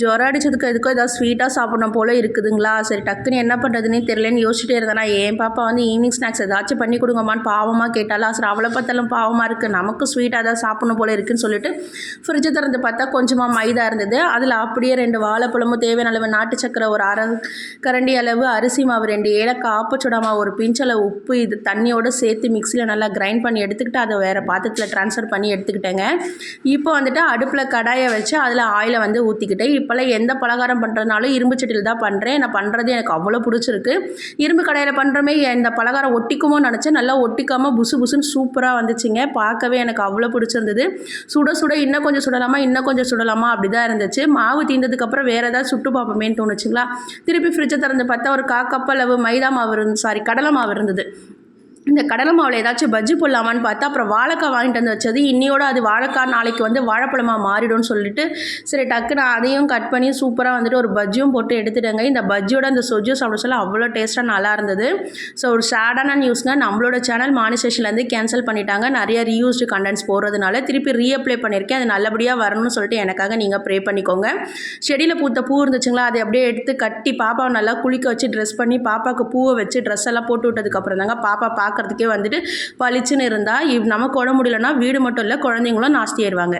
ஜுரம் அடிச்சதுக்கு எதுக்கோ ஏதாவது ஸ்வீட்டாக சாப்பிடணும் போல் இருக்குதுங்களா? சரி டக்குன்னு என்ன பண்ணுறதுனே தெரியலன்னு யோசிச்சுட்டே இருந்தேனா என் பாப்பா வந்து ஈவினிங் ஸ்நாக்ஸ் ஏதாச்சும் பண்ணி கொடுங்கம்மான்னு பாவமாக கேட்டாலா சரி அவளை பார்த்தாலும் பாவமாக இருக்குது நமக்கு ஸ்வீட்டாக ஏதாவது சாப்பிடணும் போல் இருக்குன்னு சொல்லிட்டு ஃப்ரிட்ஜை திறந்து பார்த்தா கொஞ்சமாக மைதா இருந்தது. அதில் அப்படியே ரெண்டு வாழைப்பழமும் தேவையான அளவு நாட்டு சக்கரை ஒரு அரை கரண்டி அளவு அரிசி மாவு ரெண்டு ஏலக்காய் ஆப்பச்சுடாமா மாவு ஒரு பிஞ்சளவு உப்பு இது தண்ணியோடு சேர்த்து மிக்சியில் நல்லா கிரைண்ட் பண்ணி எடுத்துக்கிட்டு அதை வேறு பாத்திரத்தில் ட்ரான்ஸ்ஃபர் பண்ணி எடுத்துக்கிட்டேங்க. இப்போ வந்துட்டு அடுப்பில் கடாயை வச்சு அதில் ஆயிலை வந்து ஊற்றிக்கிட்டேன் இப்போல்லாம் எந்த பலகாரம் பண்ணுறதுனாலும் இரும்பு சட்டியில் தான் பண்ணுறேன் நான் பண்ணுறது எனக்கு அவ்வளோ பிடிச்சிருக்கு. இரும்பு கடையில் பண்ணுறமே இந்த பலகாரம் ஒட்டிக்குமோ நினச்சேன். நல்லா ஒட்டிக்காமல் புசு புசுன்னு சூப்பராக வந்துச்சுங்க. பார்க்கவே எனக்கு அவ்வளோ பிடிச்சிருந்தது. சுட சுட இன்னும் கொஞ்சம் சுடலாமா இன்னும் கொஞ்சம் சுடலாமா அப்படி தான் இருந்துச்சு. மாவு தீர்ந்ததுக்கப்புறம் வேறு ஏதாவது சுட்டு பார்ப்போமேன்னு தோணுச்சுங்களா? திருப்பி ஃப்ரிட்ஜை திறந்து பார்த்தா ஒரு கா மைதா மாவு இருந்து சாரி கடலை மாவு இருந்தது. இந்த கடலை மாவில் ஏதாச்சும் பஜ்ஜி போடலாமான்னு பார்த்தா அப்புறம் வாழைக்காய் வாங்கிட்டு வந்து வச்சது. இன்னையோட அது வாழைக்காய் நாளைக்கு வந்து வாழைப்பழமாக மாறிடும்னு சொல்லிட்டு சரி டக்குன்னு அதையும் கட் பண்ணி சூப்பராக வந்துட்டு ஒரு பஜ்ஜியும் போட்டு எடுத்துட்டேங்க. இந்த பஜ்ஜியோட அந்த சொஜ்ஜும் சாப்பிட சொல்ல அவ்வளோ டேஸ்ட்டாக நல்லா இருந்தது. ஸோ ஒரு சேடான நியூஸ்ங்க நம்மளோட சேனல் மானிசேஷன்லேருந்து கேன்சல் பண்ணிட்டாங்க. நிறைய ரீயூஸ்டு கண்டென்ட்ஸ் போடுறதுனால திருப்பி ரீஅப்ளை பண்ணியிருக்கேன் அது நல்லபடியாக வரணும்னு சொல்லிட்டு எனக்காக நீங்கள் ப்ரே பண்ணிக்கோங்க. செடியில் பூத்த பூ இருந்துச்சுங்களா? அதை அப்படியே எடுத்து கட்டி பாப்பாவை நல்லா குளிக்க வச்சு ட்ரெஸ் பண்ணி பாப்பாவுக்கு பூவை வச்சு ட்ரெஸ் எல்லாம் போட்டு விட்டதுக்கப்புறம் தாங்க பாப்பா பார்க்க பார்க்குறதுக்கே வந்துட்டு பளிச்சுன்னு இருந்தால் இவ் நமக்கு உடம்பு முடியலன்னா வீடு மட்டும் இல்லை குழந்தைங்களும் நாஸ்தி ஆயிடுவாங்க.